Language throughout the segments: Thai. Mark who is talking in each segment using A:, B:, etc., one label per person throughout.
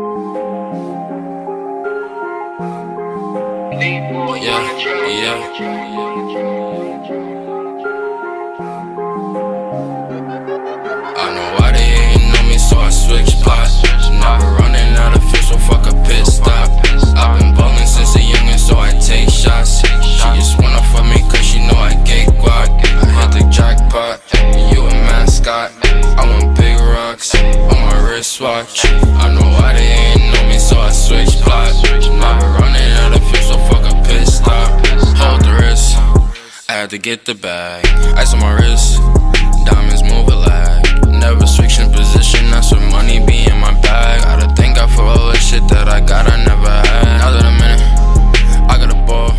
A: Yeah, yeah. I know why they me, so I switch. Never running out of fuel, so fuck a pit stop. I've been ballin' since a youngin', so I take shots. She just get the bag. Ice on my wrist, diamonds move a lag. Never switching position, that's where money be in my bag. I gotta thank God for all the shit that I got, I never had. Now that I'm in it, I got a ball.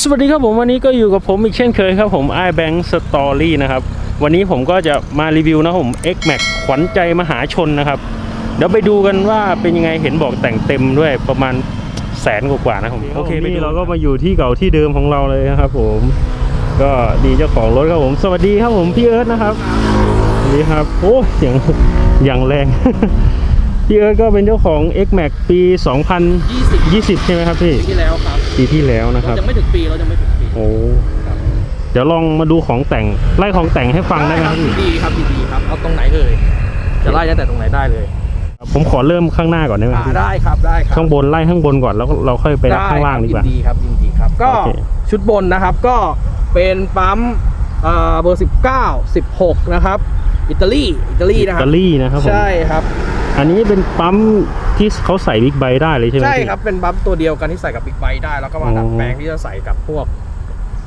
B: สวัสดีครับผมวันนี้ก็อยู่กับผมอีกเช่นเคยครับผม iBank Story นะครับ วันนี้ผมก็จะมารีวิวนะผม X Max ขวัญใจมหาชนนะครับ เดี๋ยวไปดูกันว่าเป็นยังไงเห็นบอกแต่งเต็มด้วยประมาณ สนกว่าๆนะครับโอเคนี่เราก็มาอยู่ที่เก่าที่เดิมของเราเลยนะครับ ผม ก็ดีเจ้าของรถครับผม สวัสดีครับผมพี่เอิร์ธนะครับสวัสดีครับโอ้เสียง อย่างแรง พี่เอิร์ธก็เป็นเจ้าของ X Max ปี 2020ใช่ไหมครับพี่
C: ที่แล้วครับ
B: ปีที่แล้วนะครับ
C: ยังไม่ถึงปีเรายังไม่ถึงปี
B: โอ้เดี๋ยวลองมาดูของแต่งไล่ของแต่งให้ฟังได้ไหมครับพี่
C: ดีครับดีครับเอาตรงไหนเอ่ยจะไล่ตั้งแต่ตรงไหนได้เลย
B: ผมขอเริ่มข้างหน้าก่อนได้ไหม
C: อ่า
B: พี่
C: ได้ครับได้ครับ
B: ข้างบนไล่ข้างบนก่อนแล้วเราค่อยไปรับข้างล่างดีกว่า
C: ยินดีครับยินดีครับ ก็
B: โอเค
C: ชุดบนนะครับก็เป็นปั๊มอ่าเบอร์ 19 16 นะครับ อิตาลีอิตาลีนะค
B: อิ
C: รับ
B: ตาลีนะครับผม
C: ใช่ครับ
B: อันนี้เป็นปั๊มที่เขาใส่บิ๊กไบค์ได้เลยใช่ไหม
C: ใช่
B: พี่
C: ครับเป็นปั๊มตัวเดียวกันที่ใส่กับบิ๊กไบค์ได้ แล้วก็มา
B: อ๋อ
C: ดัดแปลงที่จะใส่กับพวก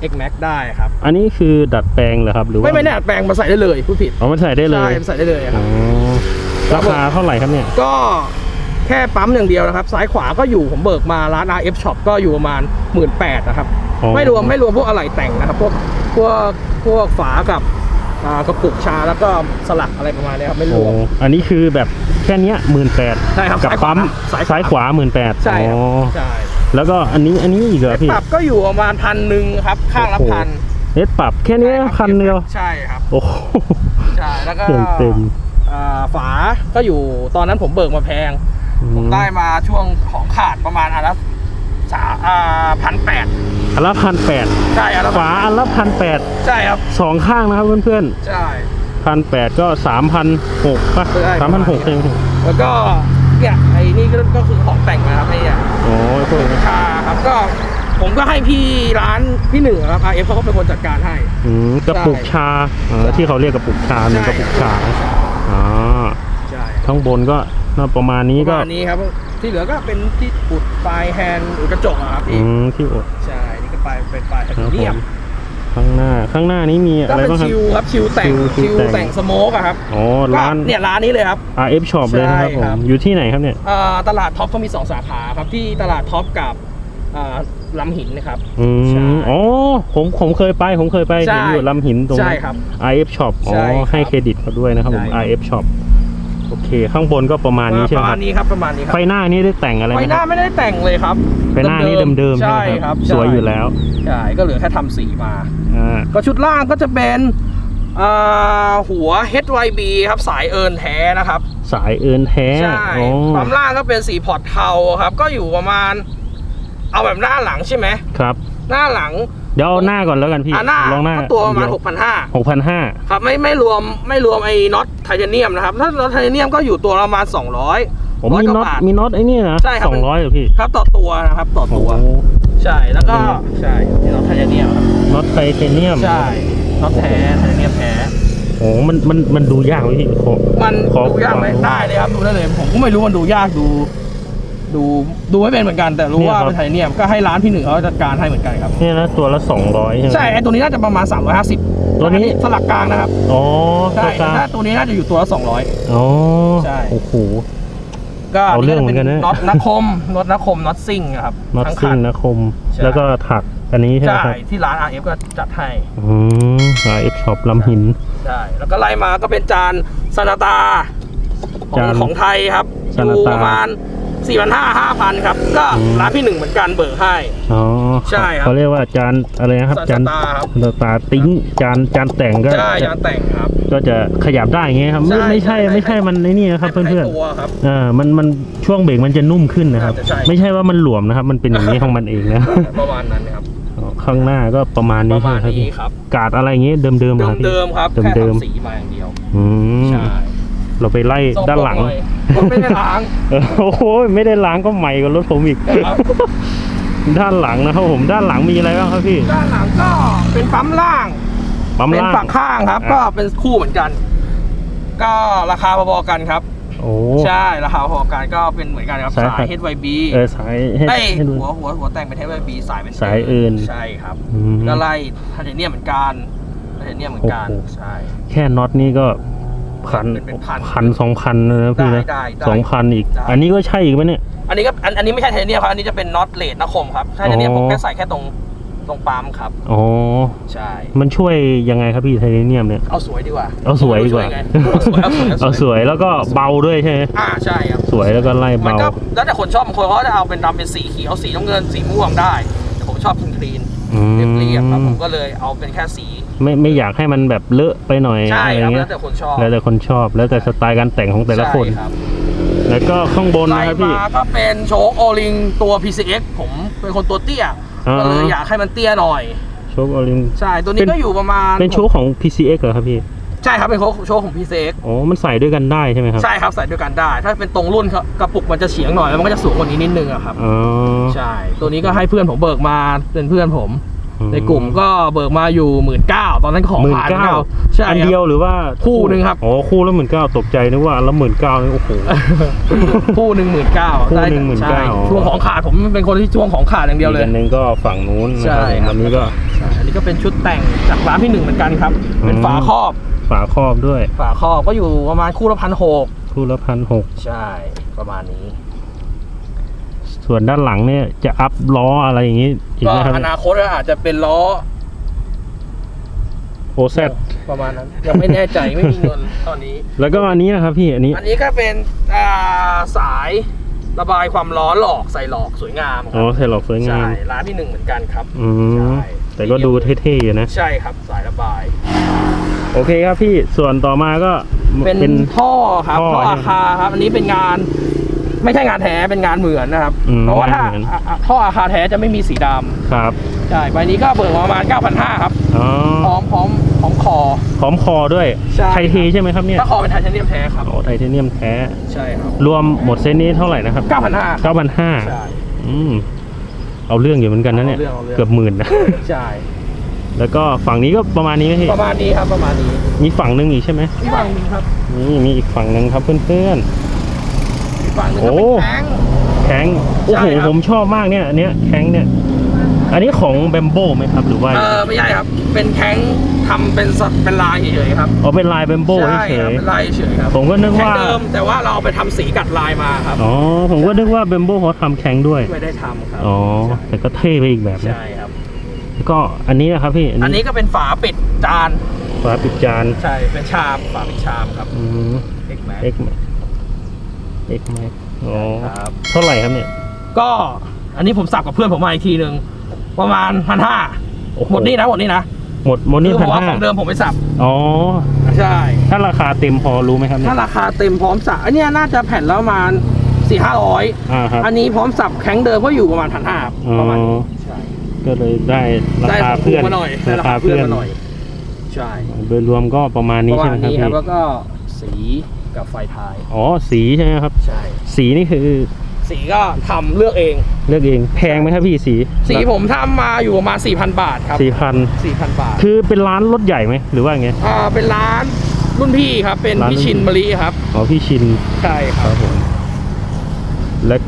C: X Max ได้ครับ
B: อันนี้คือดัดแปลงเหรอครับหรือว่า
C: ไม่ไม่ได้ดัดแปลงมาใส่ได้เลยผู้ผิด
B: เอามันใส่ได้เลย
C: ใช่มันใส่ได้เลยค
B: อ๋
C: รับ
B: อ ราคาเท่าไหร่ครับเนี่ย
C: ก็แค่ปั๊มอย่างเดียวนะครับ ซ้ายขวาก็อยู่ผมเบิกมาร้าน RF Shop ก็อยู่ประมาณ 1 8ื่นนะครับ
B: อ๋อ
C: ไม่รวมไม่รวมพวกอะไหล่แต่งนะครับ พวกพวกพวกฝากับอ่ากระปุกชาแล้วก็สลักอะไรประมาณนี้ครับไม่ร
B: โอ้
C: วม
B: อันนี้คือแบบแค่เนี้ยหมื่นแปด
C: ใช่ครับ
B: กับ
C: ซ้ายขวา
B: ปั๊ม
C: ซ้ายขวา
B: ซ้ายขวาหมื่นแปด
C: ใช่ครับใช่
B: แล้วก็อันนี้อันนี้อีกเหรอพี่
C: ปรับก็อยู่ประมาณพันหนึ่งครับข้างละ
B: โอ้โห
C: พัน
B: เน็ตปรับแค่นี้
C: ใช่รับ
B: พันเดียว
C: ใช่ครับ
B: โอ้โห
C: ใช่แล้วก็
B: เต็มเต็ม
C: อ่า ฝาก็อยู่ตอนนั้นผมเบิกมาแพง ผมได้มาช่วงของขาดประมาณอันละสาอ่าพันแปด
B: อันละพันแปด
C: ใช่อันละ
B: ฝาอันละพันแปด
C: ใช่ครับ
B: สองข้างนะครับเพื่อน
C: ใช่
B: ๆพันแปดก็สามพันหกป่ะ
C: ใช่
B: สามพันหก
C: ประ
B: เอ
C: มาณ
B: ง
C: นี้แล้วก็เนี่ยไอ้นี่ก็ก็คือของแต่งนะครับไอ้เนี่ย
B: โอ้ยพวกนี้
C: ชาครับก็ผมก็ให้พี่ร้านพี่หนึ่งครับ RF เขาก็เป็นคนจัดการให้
B: อืมกระปุกชาเออ
C: ใช่
B: ที่เขาเรียกกระปุกชาหนึ่งกระปุกชา อ๋อ
C: ใช่
B: ข้างบนก็น่าประมาณนี้
C: ประ
B: ก็
C: มาณนี้ครับ ที่เหลือก็เป็นที่อุดปลายแฮนด์อุดกระจกอะครับ
B: อื
C: พี่
B: มที่อด
C: ใช่นี่ก็ปลายเป็นปลายไท
B: ครับ
C: เทเนีย
B: ผมมข้างหน้าข้างหน้านี้มี
C: ก็
B: อะไร
C: เป็น
B: บ้างครับ
C: ชิวครับชิวแต่ง
B: ชิวชิ
C: ชิ
B: ว
C: ว
B: แต่ง
C: แต่งสโมกอะครับ
B: อ๋อ
C: ก็
B: ร้าน
C: เนี่ยร้านนี้เลยครับ
B: RF Shop เลยนะครับผ
C: ใช่ครั
B: ม
C: บ
B: อยู่ที่ไหนครับเนี่ย
C: อ่าตลาดท็อปเขามีสองสาขาครับที่ตลาดท็อปกับอ่า ลำหินนะครับ
B: อื
C: ใช่
B: มอ๋อผมผมเคยไป ผมเคยไป
C: ใช่
B: เห็นอยู่ลำหินตรง
C: ใช่ครับ
B: RF Shop อ๋อ
C: ใช่ครับ
B: ให้เครดิตเขาด้วยนะครับผม
C: ใช่ครับ
B: RF Shop โอเค ข้างบนก็ประมาณนี้ใช่
C: ป
B: ไหม
C: ระ
B: ค
C: มา
B: รั
C: ณ
B: บ
C: นี้ครับประมาณนี้ครั
B: ไฟหน้านี้ได้แต่งอะไรไห
C: ไฟ
B: ม
C: ห
B: ค
C: น้า
B: รับ
C: ไม่ได้แต่งเลยครับ
B: ไฟหน้านี้เดิมๆใช่ไหม
C: ใช่
B: ค
C: ค
B: รั
C: รั
B: บบ สวยอยู่แล้ว
C: ใช่ก็เหลือแค่ทำสีมา
B: อ่า
C: ก็ชุดล่างก็จะเป็นอ่าหัว HYB ครับสายเอิร์นแท้นะครับ
B: สายเอินแท้
C: ใช่
B: อ๋อ
C: ปั๊มล่างก็เป็นสีพอร์ตเทาครับ ก็อยู่ประมาณ เอาแบบหน้าหลังใช่ไหม
B: ครับ
C: หน้าหลัง
B: เดี๋ยวเอาหน้าก่อนแล้วกันพี่
C: อ่าหน้า
B: ลองหน้า
C: ก็ตัวประมาณ
B: ห
C: 6,500
B: กพันห้า
C: ครับไม่ไม่รวมไม่รวมไอ้น็อตไทเทเนียมนะครับถ้าน็อตไทเทเนียมก็อยู่ตัวละประมาณ200
B: ผมมี
C: ร้ยก
B: น็อ
C: ว่า
B: ต
C: บาท
B: มีน็อตไอ้นี่นะ
C: ใช่ครับ
B: สองร้อยเหรอพี่
C: ครับต่อตัวนะครับต่อตัว
B: โอ้
C: ใช่แล้วก็ใช่นี่น็อตไทเทเนียมครับ
B: น็อตไทเทเนียม
C: ใช่น็อตแท้ไทเทเนียมแท้
B: โอ้มันมันมันดูยากไหมพี่โอ้
C: มัน
B: ขอ
C: ดูยากไหม
B: ขอ
C: ได้เลยครับดูได้เลยผมก็ไม่รู้มันดูยากดู ดูดูไม่เป็นเหมือนกันแต่รู้
B: เนี่ย
C: ว่า
B: ครับ
C: เป็นไทเทเนียมก็ให้ร้านพี่หนึ่งเขาจัดการให้เหมือนกันครับ
B: เนี่ยนะตัวละสองร้อยใช่ไหม
C: ใช่ไอ้ตัวนี้น่าจะประมาณ 350
B: ตัวนี้
C: สลักกลางนะครับ
B: อ๋อ
C: ใช่
B: ตัวกลาง
C: ถ้าตัวนี้น่าจะอยู่ตัวละ 200
B: อ๋อ
C: ใช่
B: โอ้โห
C: ก็
B: เอาเรื่องเหมือนกันนะ
C: น็อตนักคมน็อตนักคมน็อตซิ่งครับ
B: น็อต
C: ทั้ง
B: ซิ่
C: คั
B: ง
C: น
B: นะคม
C: ใช่
B: แล้วก็ถักอันนี้ใช่ไหม
C: ใช่
B: ครับ
C: ที่ร้าน RF ก็จัดให้
B: อืม RF Shop ลำหิน
C: ใช่แล้วก็ไล่มาก็เป็นจานซานาตาของ
B: จาน
C: ของไทยครับอ
B: ซานา
C: ยู่
B: ตา
C: ประมาณ สี่พันห้าห้าพันครับ ก็
B: อืม
C: ร้านพี่หนึ่งเหมือนกันเบิกให้
B: อ๋อ
C: ใช่ครับ
B: เขาเรียกว่าจานอะไรนะครับ
C: จาน
B: จาน
C: สตาร์ครับ
B: สตาร์ติ้งจานจานแต่งก็
C: ใช่
B: จะ
C: ยานแต่งครับ
B: ก็จะขยับได้อย่างเงี้ยครับไม่
C: ใช่
B: ไม่ใช่
C: ใช่
B: ไม่ใช่มันในนี่นะครับ
C: ให้
B: เพื่อน
C: ให้ตัวครับ
B: ๆอ่ามันมันช่วงเบรกมันจะนุ่มขึ้นนะครับ
C: อ่าใช่
B: ไม่ใช่ว่ามันหลวมนะครับ มันเป็นอย่างนี้ของมันเองนะ
C: ประมาณนั้นครับ
B: อ๋อข้างหน้าก็ประมาณ
C: ป
B: นี้
C: ระมาณ
B: ใช่ไหมครับ
C: นี้
B: พี่
C: ครับ
B: กาดอะไรอย่างงี้เดิมๆ
C: เดิ
B: นะ
C: ม
B: ครับพี่
C: เดิมๆครับ
B: เดิม
C: แค่
B: เดิม
C: ทำสีมาอย่างเดียว
B: อืม
C: ใช่
B: เราไปไล่ด้านหลัง
C: สกปรกน่อยรถ ไม่ได้ล้าง
B: เออโอ้โหไม่ได้ล้างก็ใหม่กว่ารถผมอีก
C: ครับ
B: ด้านหลังนะครับผมด้านหลังมีอะไรบ้างครับพี่
C: ด้านหลังก็เป็นปั๊มล่าง
B: ปั๊ม
C: เป็น
B: ล่าง
C: ฝั่งข้างครับ
B: อะ
C: ก็เป็นคู่เหมือนกัน ก็ราคาพอๆกันครับ
B: โอ้
C: ใช่ราคาพอๆกันก็เป็นเหมือนกันครับ
B: ใช่ครับ
C: สาย HYB
B: เออสายให้
C: ไอ้ย
B: ให้ดู
C: หัวหัวหัวแต่งเป็น HYB สายเป็น
B: สายอื่น
C: ใช่ครับ
B: อืม
C: ก็ไล่ไทเทเนียมเหมือนกันไทเทเนียมเหมือนกัน
B: โอ้โห
C: ใช่
B: แค่น็อตนี่ก็ พัน
C: เป็นเป็นพัน
B: พันสองพันเลยนะพี่นะ
C: ได้ได้ได้
B: สองพันอีก
C: ได้
B: อันนี้ก็ใช่อีกไหมเนี่ย
C: อันนี้ก็อันอันนี้ไม่ใช่ไทเทเนียมครับอันนี้จะเป็นน็อตเลดนะคมครับไทเทเนียม
B: อ๋อ
C: ผมแค่ใส่แค่ตรงตรงปั๊มครับ
B: อ๋อ
C: ใช่
B: มันช่วยยังไงครับพี่ไทเทเนียมเนี่ย
C: เอาสวยดีกว่า
B: เอาสวยดีกว่า
C: ไงเอาสวยเอาสวย
B: เอาสวยแล้วก็เบาด้วยใช่ไหม
C: อ่าใช่ครับ
B: สวยแล้วก็ไล่
C: มัน
B: เบา
C: ก็แล้วแต่คนชอบบางคนเขาจะเอาเป็นดำเป็นสีเขียวสีน้ำเงินสีม่วงได้แต่ผมชอบคลีนคลีน
B: อืม
C: เรียบๆครับผมก็เลยเอาเป็นแค่สี
B: ไม่ไม่อยากให้มันแบบเลอะไปหน่อย
C: ใช่
B: อะไร
C: ครับ
B: เงี้
C: แล้
B: ยว
C: แต่คนชอบ
B: แล้วแต่คนชอบ แล้วแต่สไตล์การแต่งของแต่ละคน
C: ใช่รับ
B: แล้วก็ข้างบน
C: ไล่
B: นะครับพี่
C: มาก็เป็นโชคโอลิงตัว PCX ผมเป็นคนตัวเตี้ย
B: อ่า
C: ก็เลยอยากให้มันเตี้ยหน่อย
B: โชคออริง
C: ใช่ตัวนี้
B: เป็น
C: ก็อยู่ประมาณ
B: เป็นโชคของ PCX เหรอครับพี่
C: ใช่ครับเป็นโชคของ PCX
B: อ๋อมันใส่ด้วยกันได้ใช่ไหมครับ
C: ใช่ครับใส่ด้วยกันได้ ถ้าเป็นตรงรุ่นครับกระปุกมันจะเฉียงหน่อยแล้วมันก็จะสูงกว่านี้นิดนึงอะครับ
B: อ๋อ
C: ใช่ ตัวนี้ก็ให้เพื่อนผมเบิกมาเป็นเพื่อนผม
B: อืม
C: ในกลุ่มก็เบิกมาอยู่หมื่นเก้าตอนนั้นของ
B: หมื่น
C: ผ่าน
B: เก้า
C: ใช่
B: อัน
C: ครับ
B: เดียวหรือว่า
C: คู่หนึ่งครับ
B: อ๋อคู่ละหมื่นเก้าตกใจนึกว่าอันละหมื่นเก้านี่โอ้โห
C: คู่หนึ่งหมื่นเก้า
B: คู่หนึ่ง19,000
C: ช่วงของขาดผมเป็นคนที่ช่วงของขาดอย่างเดียวเลย
B: อีกอันหนึงก็ฝั่งนู้นนะ
C: ใช่
B: ครับ
C: ครับ
B: อันนี้ก็
C: ใช่อันนี้ก็เป็นชุดแต่งจากร้านพี่หนึ่งเหมือนกันครับ เป็น
B: อืม
C: ฝาครอบ
B: ฝาครอบด้วย
C: ฝาครอบก็อยู่ประมาณคู่ละพันหก
B: คู่ละพันหก
C: ใช่ประมาณนี้
B: ส่วนด้านหลังเนี่ยจะอัพล้ออะไรอย่างงี้อีก
C: ก็
B: ไหมครับ
C: อนาคตอาจจะเป็นล้อ
B: โอเซ
C: ประมาณนั้น ยังไม่แน่ใจไม่มีเงินตอนนี้
B: แล้วก็อันนี้นะครับพี่อันนี้
C: อันนี้ก็เป็นอ่าสายระบายความร้อนหลอกใส่หลอกสวยงามค
B: อ๋อ
C: รับ
B: ใส่หลอกสวยงา
C: ใช่
B: ม
C: ร้านพี่หนึ่งเหมือนกันครับ
B: อืม
C: ใช่
B: แต่ก็ดูเท่ๆอยู่นะ
C: ใช่ครับสายระบาย
B: โอเคครับพี่ส่วนต่อมาก็
C: เป็นท่อครับ
B: ท่อ
C: ท่ออาคาครับ อันนี้เป็นงาน ไม่ใช่งานแท้เป็นงานเหมือนนะครับ
B: อืม
C: เพราะว่าถ้างา
B: นเหมือน
C: อะอะท่ออาคาแท้จะไม่มีสีดำ
B: ครับ
C: ใช่ใบนี้ก็เบิกมาประมาณ 9,500 ครับ
B: อ๋อ
C: พร้อมพร้อมพร้อมคอ
B: พร้อมคอด้วย
C: ใช่
B: ไทเทใช่ไหมครับเนี่ย
C: ถ้าคอเป็นไทเทเนียมแท้ครับ
B: อ๋อไทเทเนียมแท้
C: ใช่ครับ
B: รวมหมดเซตนี้เท่าไหร่นะครับ
C: 9,500
B: เก้าพันห้า
C: ใช่
B: อืมเอาเรื่องอยู่เหมือนกันนะเนี่ย
C: เอาเรื่องเอาเรื่อง
B: เกือบหมื่นนะ
C: ใช่
B: แล้วก็ฝั่งนี้ก็ประมาณนี้ไหมพี่
C: ประมาณนี้ครับประมาณนี้
B: มีฝั่งหนึ่งอีกใช่ไหม
C: อีกฝั่งหนึงครับ
B: นี่มีอีกฝั่งหนึ่งครับเพื่อน
C: อีกฝั่งหนึงก็
B: โอ้
C: เป็นแท้ง
B: ๆแข้งโอ้โห
C: ใช่ครับ
B: ผมชอบมากเนี่ยอันเนี้ยแข้งเนี่ย อันนี้ของแบมโบไหมครับหรือว่า
C: เออไม่ใช่ครับ เป็นแข้งทำเป็นสัตว์เป็นลายเฉยๆครับ
B: อ๋อเป็นลายแบมโบ
C: ใช่
B: เฉ
C: ครับ
B: ย
C: เป็นลายเฉยๆครับ
B: ๆผมก็นึก
C: แข้ง
B: ว่า
C: เดิมแต่ว่าเราเอาไปทำสีกัดลายมาครับ
B: อ๋อผมก็นึกว่าแบมโบเขาทำแข้งด้วย
C: ไม่ได้ทำครับ
B: อ๋อ แต่ก็เท่ไปอีกแบบนะ
C: ใช่ครับ
B: แล้วก็อันนี้นะครับพี่
C: อันนี้ก็เป็นฝาปิดจาน
B: ฝาปิดจาน
C: ใช่เป็นชามฝาปิดชามครับ
B: อืม
C: X Max
B: X Max X Max อ๋อ
C: ครับ
B: เท่าไหร่ครับเนี่ย
C: ก็อันนี้ผมสับกับเพื่อนผมมาอีกทีหนึ่งประมาณพันห้า
B: โอ้โห
C: มดนี่นะหมดนี่นะ
B: หมดหมดนี่
C: คือผ
B: พัน
C: มเอา
B: ห้า
C: ของเดิมผมไปสับ
B: อ๋อ
C: ใช่
B: ถ้าราคาเต็มพอรู้ไหมครับเนี่
C: ถ้ายราคาเต็มพร้อมสับอันเนี้ยน่าจะแผ่นละประมาณสี่ห้าร้อย
B: อ่าครับ
C: อันนี้พร้อมสับแข็งเดิมก็อยู่ประมาณพันห้า
B: อ๋อ
C: ประมาณนี้ใช่
B: ก็เลยได้รา
C: ได้
B: คา
C: ของ
B: เพื่อน
C: มาหน่อยได้ราคาเพื่อนมาหน่อย ใช่
B: โดยรวมก็ประมาณ
C: ป
B: นี้
C: ระ
B: ใช่
C: มา
B: ไห
C: ณ
B: มครับ
C: นี้ครับ
B: พี่
C: แล้วก็สี กับไฟท้าย
B: อ๋อสีใช่ไหมครับ
C: ใช่
B: สีนี่คือ
C: สีก็ทำเลือกเอง
B: เลือกเองแพงไหมครับพี่สี
C: สีผมทำมาอยู่ประมาณ4,000 บาทครับ
B: สี่พัน
C: 4,000 บาท
B: คือเป็นร้านรถใหญ่ไหมหรือว่าไง
C: อ่าเป็นร้านรุ่นพี่ครับ เป็น
B: ร้าน
C: พี่
B: รุ่น
C: ชินมะลิครับ
B: อ๋อพี่ชิน
C: ใช่ค
B: ค
C: รั
B: รั
C: บ บ
B: ผมแล้ว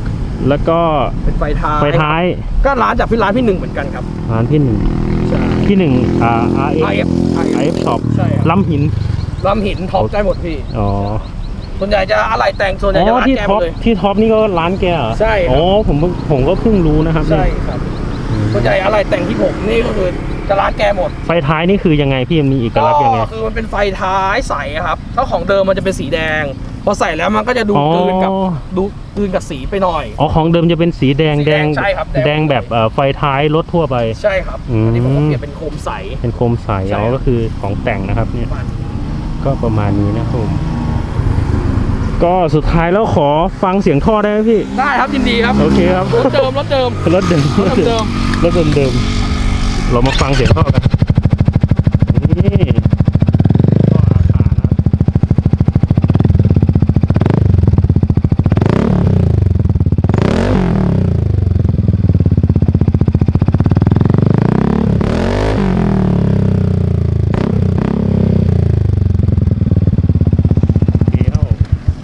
B: แล้วก็
C: เป็นไฟท้าย
B: ไฟท้าย
C: ก็ร้านจากพี่ร้านพี่หนึ่งเหมือนกันครับ
B: ร้านพี่หนึ่ง
C: ใช่
B: พี่หนึ่งอ่า R F
C: IF
B: I F Shop
C: ใช่ครับ
B: ลำหิน
C: ลำหินท็อปได้หมดพี่
B: อ๋อ
C: ส่วนใหญ่จะอะไรแต่งส่วนใหญ่
B: อ๋
C: จะ
B: อ
C: ร้าน
B: ที่
C: แกห
B: ท็
C: ม
B: อป
C: ดเลย
B: ที่ท็อปนี่ก็ร้านแกเหรอ
C: ใช่ครับ
B: อ๋อผมผมก็เพิ่งรู้นะครับ
C: ใช่
B: เนี่ย
C: ครับ
B: อืม
C: ส่วนใหญ่อะไรแต่งที่ผมนี่ก็คือจะร้านแกหมด
B: ไฟท้ายนี่คือยังไงพี่มันมีเอกลักษณ์ยังไง
C: ก็คือมันเป็นไฟท้ายใสอะครับถ้าของเดิมมันจะเป็นสีแดง พอใส่แล้วมันก็จะดู
B: อ๋อ
C: กลืนกับดูกลืนกับสีไปหน่อย
B: อ๋อของเดิมจะเป็นสีแดง
C: สี
B: แด
C: แด
B: ง
C: งใช่ครับแดง
B: แดงแบบเอ่อไฟท้ายรถทั่วไป
C: ใช่ครับ
B: อืม
C: อันนี้ผมก็เปลี่ยนเป็นโคมใส
B: เป็นโคมใส
C: ใช่
B: อ๋อ
C: ครับ
B: ก็คือของแต่งนะครับเนี่ย
C: ประมาณนี้
B: ก็ประมาณนี้นะครับผมก็สุดท้ายแล้วขอฟังเสียงท่อได้ไหมพี่
C: ได้ครับยินดีครับ
B: โอเคครับ
C: รถเดิมรถเดิม
B: รถเดิม
C: รถเดิม
B: รถเดิมเดิมๆเรามาฟังเสียงท่อกันนี่ท่ออาคารนะครับ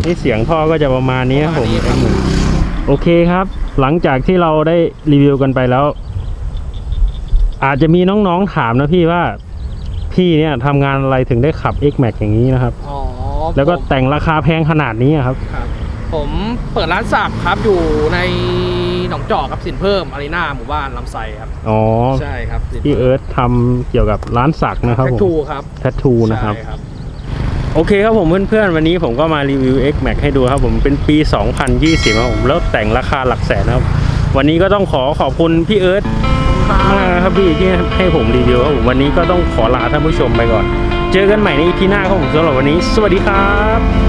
B: นี่เสียงท่อก็จะประมาณนี้ครับผม
C: ประมาณนี้ครับ
B: โอเคครับ หลังจากที่เราได้รีวิวกันไปแล้ว อาจจะมีน้องๆถามนะพี่ว่า พี่เนี่ยทำงานอะไรถึงได้ขับ X Max อย่างนี้นะครับ
C: อ๋อ
B: แล้วก็
C: ผม
B: แต่งราคาแพงขนาดนี้อะครับ
C: ครับ ผมเปิดร้านสักครับอยู่ในหนองจอกครับสินเพิ่มอารีนาหมู่บ้านลำไส้ครับ
B: อ๋อ
C: ใช่ครับสิน
B: พี่เอิร์ธทำเกี่ยวกับร้านสักนะครับ
C: แท็
B: ผ
C: ก
B: ม
C: ทูครับ
B: แทททูนะครับ
C: ใช่ครับ
B: โอเคครับผมเพื่อนๆ วันนี้ผมก็มารีวิว X Max ให้ดูครับผมเป็นปี 2020ครับผมแล้วแต่งราคาหลักแสนครับ วันนี้ก็ต้องขอขอบคุณพี่เอิร์ธมากครับพี่ที่ให้ผมรีวิวครับผมวันนี้ก็ต้องขอลาท่านผู้ชมไปก่อน เจอกันใหม่ในอีพีหน้าครับผมสำหรับวันนี้ สวัสดีครับ